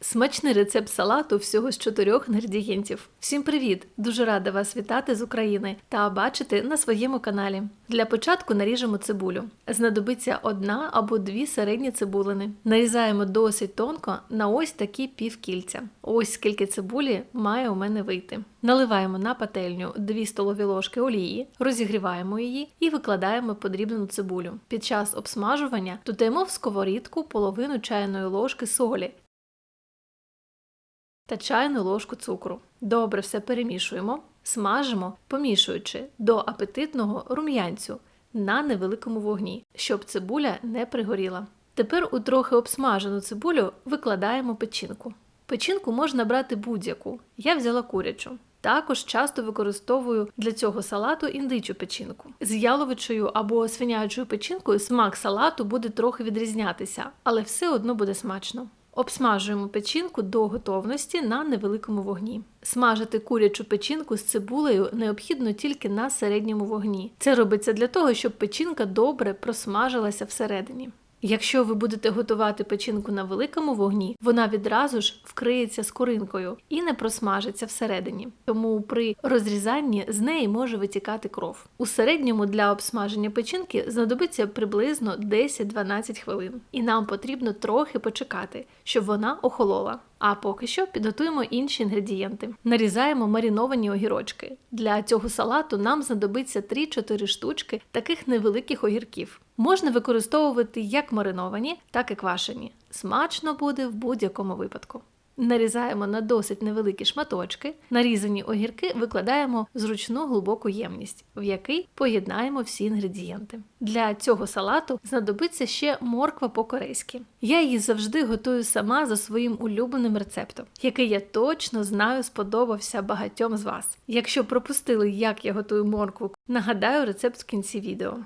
Смачний рецепт салату всього з чотирьох інгредієнтів. Всім привіт! Дуже рада вас вітати з України та бачити на своєму каналі. Для початку наріжемо цибулю. Знадобиться одна або дві середні цибулини. Нарізаємо досить тонко на ось такі півкільця. Ось скільки цибулі має у мене вийти. Наливаємо на пательню 2 столові ложки олії, розігріваємо її і викладаємо подрібнену цибулю. Під час обсмажування додаємо в сковорідку половину чайної ложки солі та чайну ложку цукру. Добре все перемішуємо, смажимо, помішуючи до апетитного рум'янцю на невеликому вогні, щоб цибуля не пригоріла. Тепер у трохи обсмажену цибулю викладаємо печінку. Печінку можна брати будь-яку. Я взяла курячу. Також часто використовую для цього салату індичу печінку. З яловичою або свинячою печінкою смак салату буде трохи відрізнятися, але все одно буде смачно. Обсмажуємо печінку до готовності на невеликому вогні. Смажити курячу печінку з цибулею необхідно тільки на середньому вогні. Це робиться для того, щоб печінка добре просмажилася всередині. Якщо ви будете готувати печінку на великому вогні, вона відразу ж вкриється скоринкою і не просмажиться всередині. Тому при розрізанні з неї може витікати кров. У середньому для обсмаження печінки знадобиться приблизно 10-12 хвилин, і нам потрібно трохи почекати, щоб вона охолола. А поки що підготуємо інші інгредієнти. Нарізаємо мариновані огірочки. Для цього салату нам знадобиться 3-4 штучки таких невеликих огірків. Можна використовувати як мариновані, так і квашені. Смачно буде в будь-якому випадку. Нарізаємо на досить невеликі шматочки. Нарізані огірки викладаємо в зручну глибоку ємність, в який поєднаємо всі інгредієнти. Для цього салату знадобиться ще морква по-корейськи. Я її завжди готую сама за своїм улюбленим рецептом, який я точно знаю сподобався багатьом з вас. Якщо пропустили, як я готую моркву, нагадаю рецепт в кінці відео.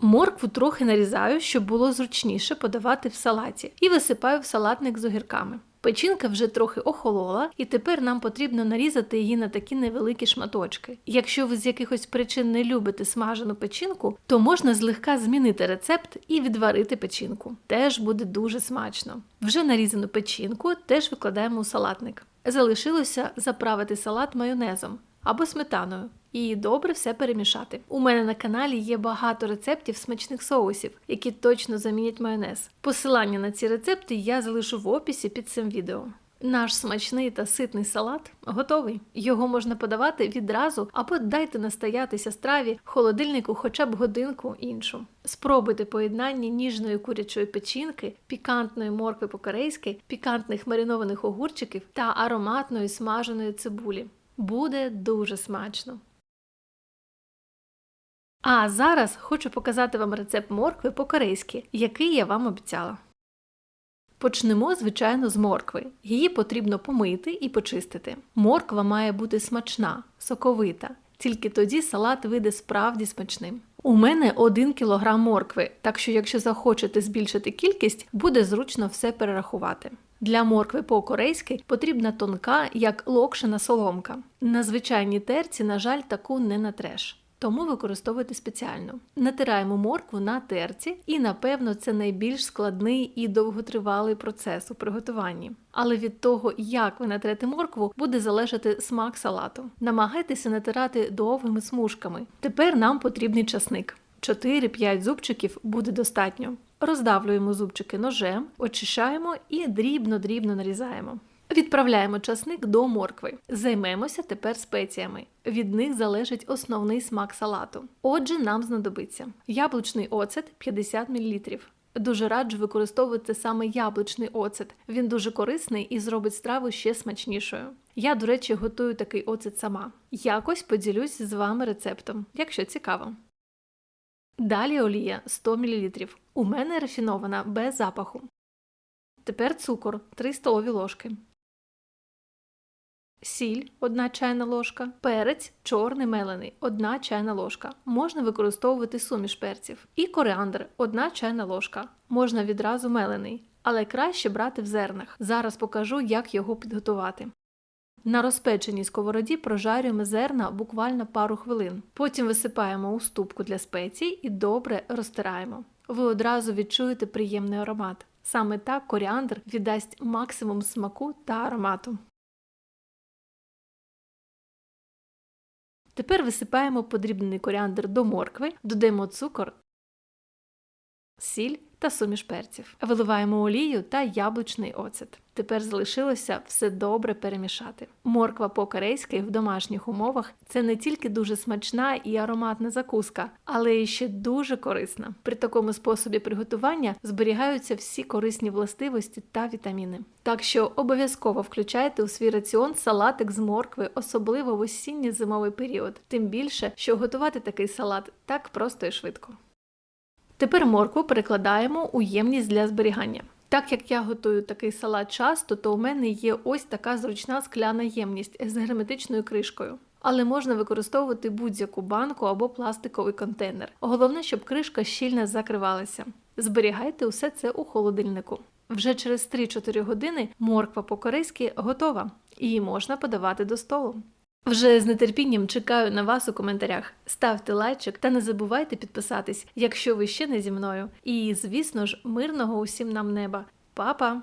Моркву трохи нарізаю, щоб було зручніше подавати в салаті, і висипаю в салатник з огірками. Печінка вже трохи охолола, і тепер нам потрібно нарізати її на такі невеликі шматочки. Якщо ви з якихось причин не любите смажену печінку, то можна злегка змінити рецепт і відварити печінку. Теж буде дуже смачно. Вже нарізану печінку теж викладаємо у салатник. Залишилося заправити салат майонезом або сметаною. І добре все перемішати. У мене на каналі є багато рецептів смачних соусів, які точно замінять майонез. Посилання на ці рецепти я залишу в описі під цим відео. Наш смачний та ситний салат готовий. Його можна подавати відразу або дайте настоятися страві холодильнику хоча б годинку іншу. Спробуйте поєднання ніжної курячої печінки, пікантної моркви по-корейськи, пікантних маринованих огурчиків та ароматної смаженої цибулі. Буде дуже смачно. А зараз хочу показати вам рецепт моркви по-корейськи, який я вам обіцяла. Почнемо, звичайно, з моркви. Її потрібно помити і почистити. Морква має бути смачна, соковита, тільки тоді салат вийде справді смачним. У мене 1 кг моркви, так що, якщо захочете збільшити кількість, буде зручно все перерахувати. Для моркви по-корейськи потрібна тонка, як локшина соломка. На звичайній терці, на жаль, таку не натреш. Тому використовуйте спеціально. Натираємо моркву на терці, і, напевно, це найбільш складний і довготривалий процес у приготуванні. Але від того, як ви натрете моркву, буде залежати смак салату. Намагайтеся натирати довгими смужками. Тепер нам потрібний часник. 4-5 зубчиків буде достатньо. Роздавлюємо зубчики ножем, очищаємо і дрібно-дрібно нарізаємо. Відправляємо часник до моркви. Займемося тепер спеціями. Від них залежить основний смак салату. Отже, нам знадобиться яблучний оцет 50 мл. Дуже раджу використовувати саме яблучний оцет. Він дуже корисний і зробить страву ще смачнішою. Я, до речі, готую такий оцет сама. Якось поділюсь з вами рецептом, якщо цікаво. Далі олія 100 мл. У мене рафінована без запаху. Тепер цукор 3 столові ложки. Сіль 1 чайна ложка, перець чорний мелений 1 чайна ложка. Можна використовувати суміш перців. І коріандр 1 чайна ложка. Можна відразу мелений, але краще брати в зернах. Зараз покажу, як його підготувати. На розпеченій сковороді прожарюємо зерна буквально пару хвилин. Потім висипаємо у ступку для спецій і добре розтираємо. Ви одразу відчуєте приємний аромат. Саме так коріандр віддасть максимум смаку та аромату. Тепер висипаємо подрібнений коріандр до моркви, додаємо цукор, сіль та суміш перців. Виливаємо олію та яблучний оцет. Тепер залишилося все добре перемішати. Морква по-корейськи в домашніх умовах це не тільки дуже смачна і ароматна закуска, але й ще дуже корисна. При такому способі приготування зберігаються всі корисні властивості та вітаміни. Так що обов'язково включайте у свій раціон салатик з моркви, особливо в осінньо-зимовий період. Тим більше, що готувати такий салат так просто і швидко. Тепер моркву перекладаємо у ємність для зберігання. Так як я готую такий салат часто, то у мене є ось така зручна скляна ємність з герметичною кришкою. Але можна використовувати будь-яку банку або пластиковий контейнер. Головне, щоб кришка щільно закривалася. Зберігайте усе це у холодильнику. Вже через 3-4 години морква по-корейськи готова, її можна подавати до столу. Вже з нетерпінням чекаю на вас у коментарях. Ставте лайчик та не забувайте підписатись, якщо ви ще не зі мною. І, звісно ж, мирного усім нам неба. Па-па!